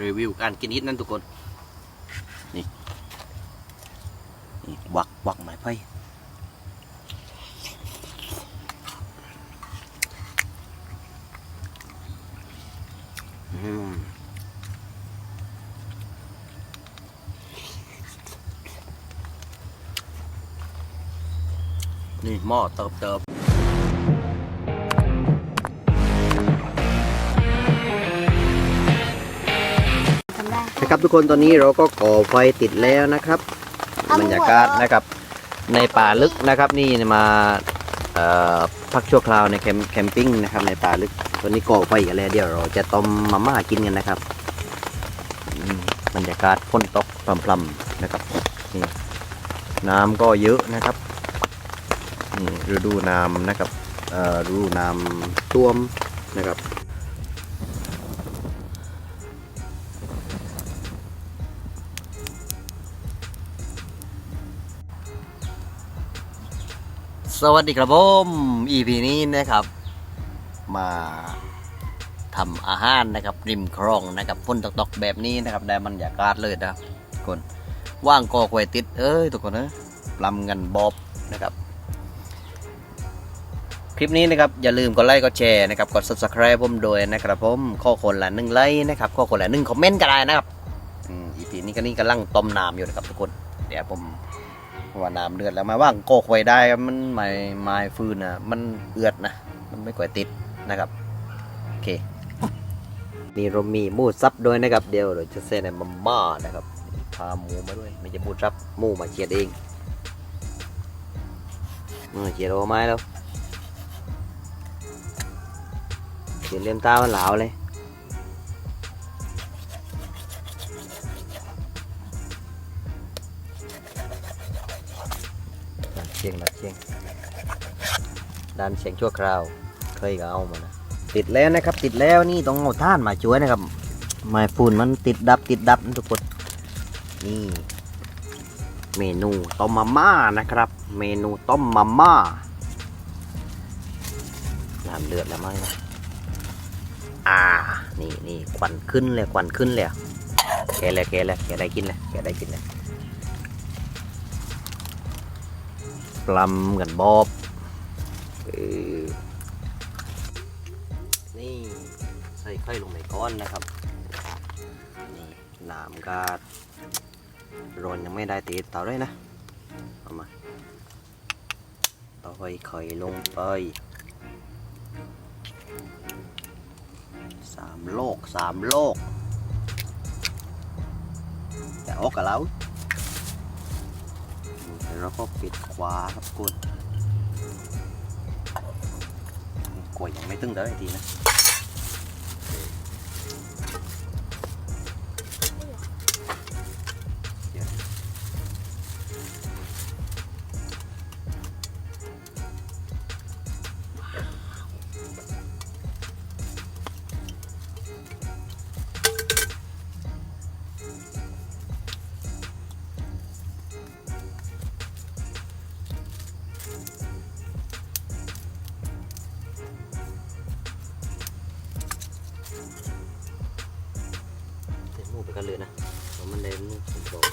รีวิวการกินอิทนั่นทุกคน นี่ นี่วักวักไม้ไผ่นี่หม้อเติบเติบ นะครับ ทุกคนตอนนี้เราก็ก่อไฟติดแล้วนะครับบรรยากาศนะครับ ในป่าลึกนะครับ นี่มาเอ่อพักชั่วคราวในแคมป์แคมปิ้งนะครับในป่าลึกตอนนี้ก่อไฟกันแล้วเดี๋ยวเราจะต้มมาม่ากินกันนะครับอืมบรรยากาศฝนตกพรำๆนะครับนี่น้ำก็เยอะนะครับนี่ฤดูน้ำนะครับเอ่อฤดูน้ำท่วมนะครับ สวัสดีครับผม EP นี้นะครับ มาทำอาหารนะครับ ริมคลองนะครับฝนตกๆแบบนี้นะครับได้บรรยากาศเลยนะครับทุกคนว่างกอกไว้ติด เอ้ยทุกคนเอ้ยปลำกันบอบนะครับ คลิปนี้นะครับ อย่าลืมกดไลค์กดแชร์นะครับกด subscribe ผมด้วยนะครับผมข้อคนละหนึ่งไลค์นะครับข้อคนละหนึ่งคอมเมนต์ก็ได้นะครับอืม EP นี้ก็นี่กำลังต้มน้ำอยู่นะครับทุกคน เดี๋ยวผม ว่าน้ำเดือดแล้วมาว่างโกกไว้ได้มันไม่ไม่ฟืนนะมันเอือดนะ มันไม่ก่อยติดนะครับ โอเค นี่เรามีหมูซับด้วยนะครับ เดี๋ยวเราจะเส้นในมาม่านะครับพาหมูมาด้วย ไม่จะหมูซับหมูมาเชียดเองเออเชียดโอาไม้แล้วเชียดเลี่ยมตามันเหลาเลย ชียงดันเชียงดันเชียงชั่วคราวเคยก็เอามานะติดแล้วนะครับ ติดแล้วนี่ต้องเอาท่านมาช่วยนะครับไม้ฝุ่นมันติดดับติดดับนะทุกคนนี่ เมนูต้มมาม่านะครับ เมนูต้มมาม่าน้ำเดือดแล้วมั้งนะอ่า นี่นี่ควันขึ้นเลยควันขึ้นเลยแกเลยแกเลยแกได้กินเลยแกได้กินเลย ปลำกันบอบออนี่ใส่ไข่ลงในก้อนนะครับนี่น้ำก็ร้อนยังไม่ได้ตีเตาเลยนะเอามาต่อยไข่ลงไปสามโลกสามโลกจะออกกับเรา แล้วเราก็ปิดขวาครับกดกดยังไม่ตึงเด้อไอทีนะ นเลยนะเพราะมันเล่นมูผมบอก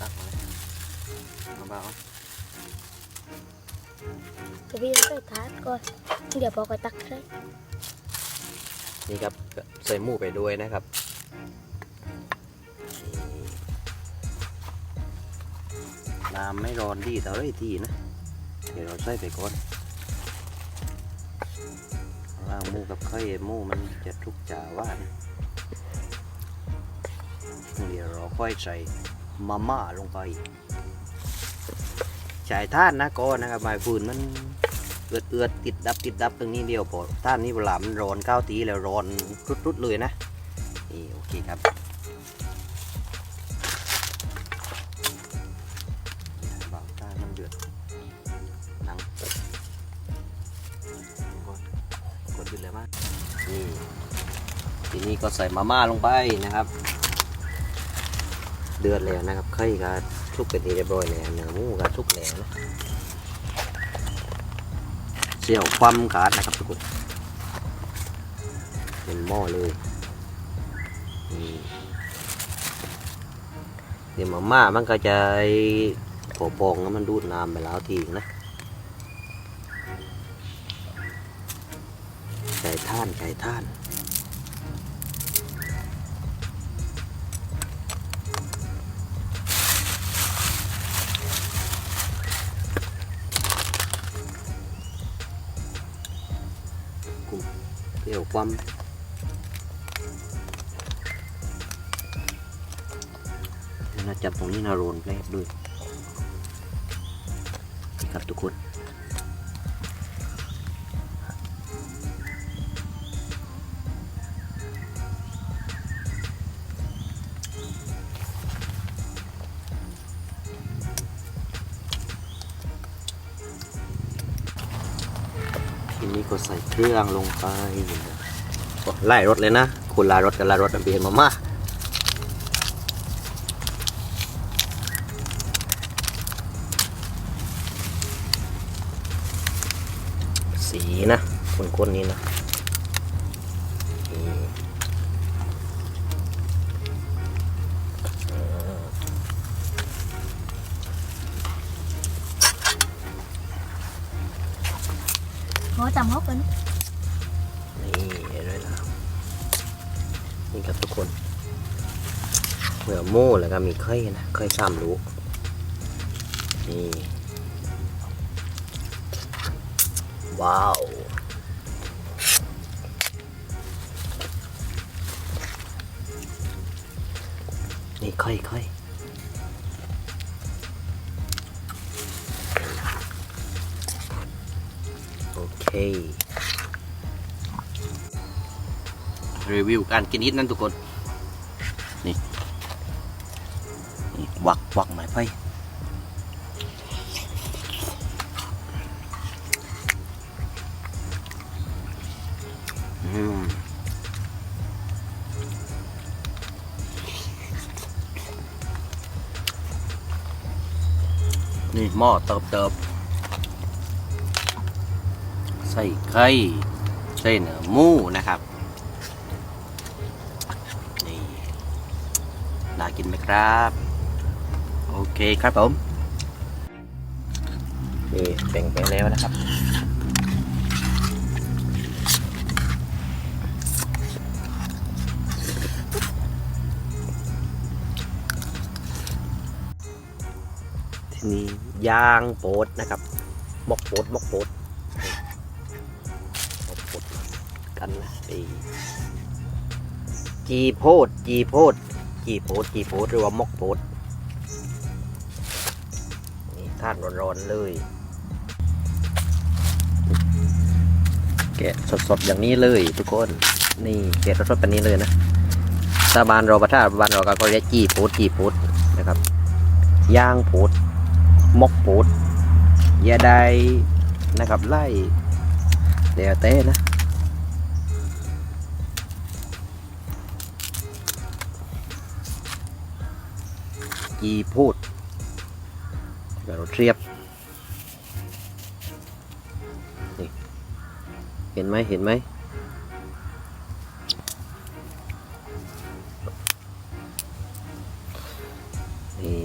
ตักมาเลยเอาเบาก็พี่ต้องไปทานก่อน เดี๋ยวพอก็ตักใส่นี่ครับใส่หมูไปด้วยนะครับน้ำไม่ร้อนดีแต่เลยทีนะ เดี๋ยวเราใส่ไปก่อนล่างมูกับไข่มูมันจะทุกจ่าว่านเดี๋ยวเราค่อยใส่มาม่าลงไปใช้ท่านนะก่อนนะครับไม้ฟืนมันเอือดเอือดติดดับติดดับตรงนี้เดียวพอท่านนี้เวลามันร้อนข้าวตีแล้วร้อนรุดๆเลยนะนี่โอเคครับเบาท่านมันเดือด นี่ทีนี้ก็ใส่มาม่าลงไปนะครับ เดือดแล้วนะครับไข่ก็ทุกเป็นที่เรียบร้อยแล้วเนื้อหมูก็ทุกแล้วนะเจียวความขาดนะครับทุกคนเป็นหม้อเลยนี่เดี๋ยวมาม่ามันก็จะไอ้โปองแล้วมันดูดน้ำไปแล้วทีนะ ก่ท่านไก่ท่าน กุ้งเปรี้ยวความน่าจับตรงนี้นะโรนแรกด้วยนี่ครับทุกคน ก็ใส่เครื่องลงไปไล่รถเลยนะคุณลารถกันลารถมันเปลี่ยนมามาสีนะคนๆนี้นะ หัวจำเขาเป็นนี่เห็นไหมล่ะนี่ครับทุกคนเหมือโม่แล้วก็มีไข่นะไข่ซ้ำรู้นี่ว้าวนี่ไข่ไข่อเค รีวิวการกินนิดนั่นทุกคน นี่ นี่วักวักไม้ไผ่อืมนี่หม้อเติบเติบ ส่ไข่ใส่เนื้อหมูนะครับนี่น่ากินไหมครับ โอเคครับผมนี่แบ่งไปแล้วนะครับทีนี้ยางโปดนะครับมกโปดมกโปด กันนะไอ้จีโพดจีโพดจีโพดจีโพดหรือว่ามกโพดนี่ทานร้อนๆเลย แกะสดๆอย่างนี้เลยทุกคน นี่แกะสดๆแบบนี้เลยนะถ้าบานราประทาบานเราก็เรียกจีโพดจีโพดนะครับย่างโพดมกโพดยาได้นะครับไล่เดี๋ยวเต้นะ กีพูดเราเทียบนี่เห็นไหมเห็นไหมนี่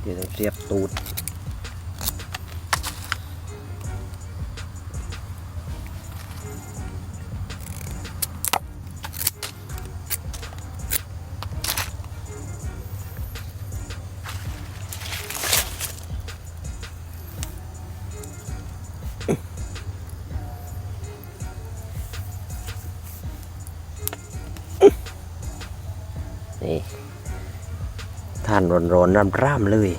เดี๋ยวเสียบตูด นี่ท่านร้อนร้อนร่ำร่ำๆเลย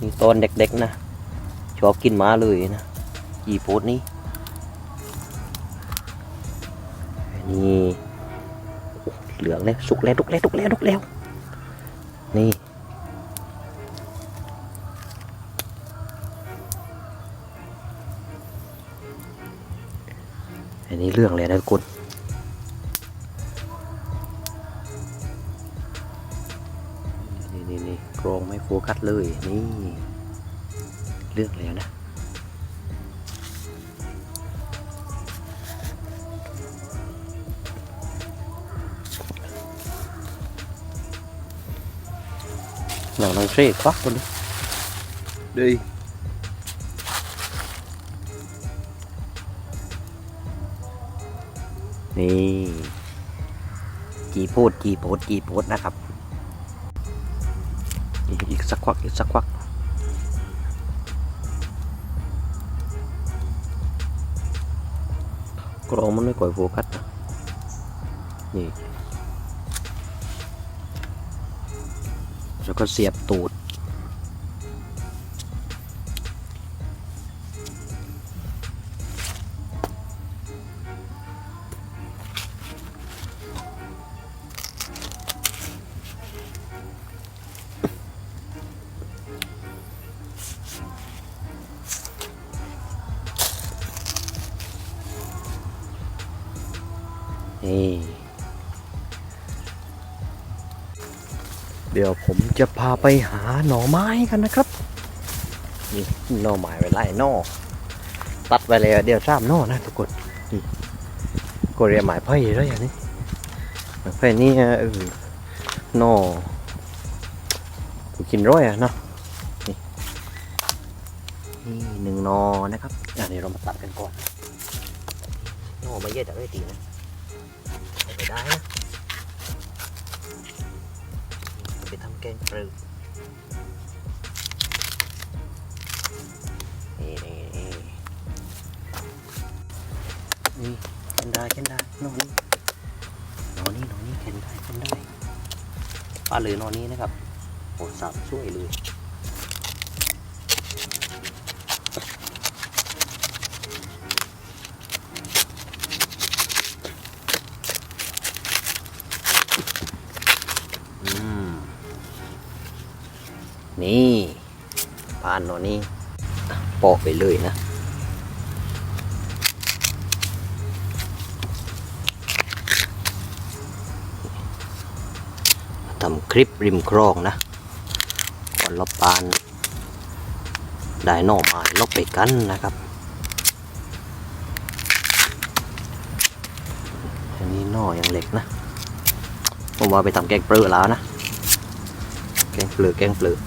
นี่ตอนเด็กๆนะ ชอบกินหมาเลยนะจีโพดนี้ นี่เหลืองแล้วสุกแล้วทุกแล้วทุกแล้วทุกแล้ว นี่ หนังน้องเช่ควักคนนี้ดีนี่กีโพดกีโพดกีโพดนะครับอีกอีกสักควักอีกสักควักกรองมันไม่ก่อยโฟกัสน แล้วก็เสียบตูด นี่ เดี๋ยวผมจะพาไปหาหน่อไม้กันนะครับนี่หน่อไม้ไว้ไล่หน่อตัดไปเลยเดี๋ยวทราบหนอนะทุกคนนี่ก็เรียกหมายไผ่ด้วยอย่างนี้หมายไผ่นี่เออหน่อกินร้อยอะเนาะนี่นี่หนึ่งหนอนะครับอะเดี๋ยวเรามาตัดกันก่อนหน่อไม่เยอะแต่ไม่ตีนะเอาไปได้นะ กงเปลือกนี่นี่นี่นี่เข็นได้เข็นได้นอนนี่นอนนี่นอนนี่เข็นได้เข็นได้ปลาเลยนอนนี้นะครับโอ้สับช่วยเลยานนอนนี่ปอกไปเลยนะทำคลิปริมคลองนะก่อนเราปานได้หน่อไม้ลบไปกันนะครับ อันนี้หน่อยังเล็กนะ ผมว่าไปทำแกงเปลือกแล้วนะ แกงเปลือกแกงเปลือก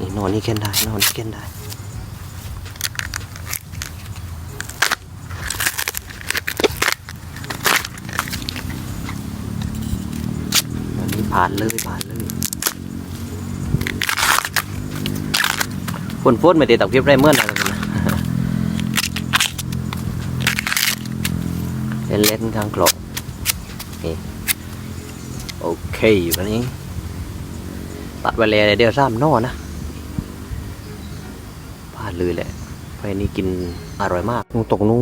นี่นอนี่เข็นได้นอนนี่เข็นได้อันนี้ผ่านเลยผ่านเลยฝนฝนไม่ได้ตับคลิปไรเมื่อนะทุกคนนะเล่นเล่นทางกลอกโอเคอยู่กันนี้ ตัดไปเลยเดี๋ยวซ้ำนอนะ เลยแหละไฟนี้กินอร่อยมากนูตกนู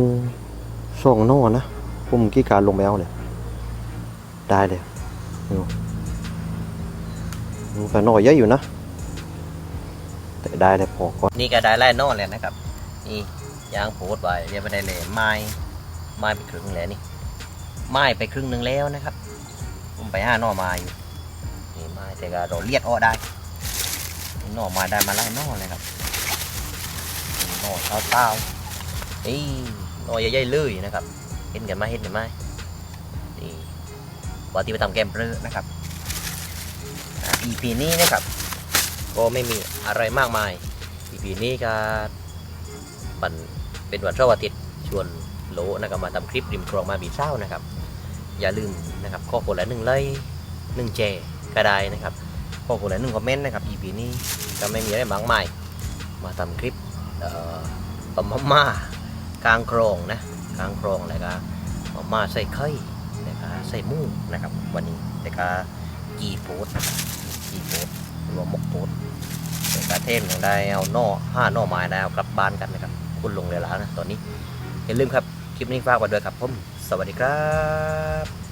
ส่องนอนะผมกี้การลงไปเอาเนี่ยได้เลยมันก็หน่อเยอะอยู่นะ แต่ได้แต่พอก่อนนี่ก็ได้ไล่นอนเลยนะครับ นี่ยางโพดไว้เรียกไปได้เลยไม้ไม้ไปครึ่งแล้วนี่ไม้ไปครึ่งหนึ่งแล้วนะครับผมไปห้านอไม้อยู่นี่ไม้แต่ก็เราเลียดอ้อได้นี่หน่อไม้ได้มาไล่นอเลยครับ ห่อเต้าเต้านี่หน่อใหญ่ๆเลยนะครับ เห็นกันไหมเห็นกันไหมนี่วันที่ไปทำแกมเปลือนะครับอ่า EP นี้นะครับ ก็ไม่มีอะไรมากมาย EP นี้ก็มันเป็นวันเสาร์อาทิตย์ชวนโลนะครับมาทำคลิปริมคลองมาบีเศร้านะครับ อย่าลืมนะครับข้อคนละหนึ่งไลค์หนึ่งแชร์ก็ได้นะครับข้อคนละหนึ่งคอมเมนต์นะครับ EP นี้ก็ไม่มีอะไรมากมาย มาทำคลิป มาม่ากลางคลองนะกลางคลองแล้วก็มาม่าใส่ไข่แล้วก็ใส่มูนะครับ วันนี้แล้วก็กีโพสนะครับกี่โพสต์รวมมกโพสต์เป็นการเทศยังได้เอาหน่อห้าหน่อไม้ได้เอากลับบ้านกันนะครับ คุณลงเรือแล้วนะตอนนี้อย่าลืมครับคลิปนี้ฝากไว้ด้วยครับผมสวัสดีครับ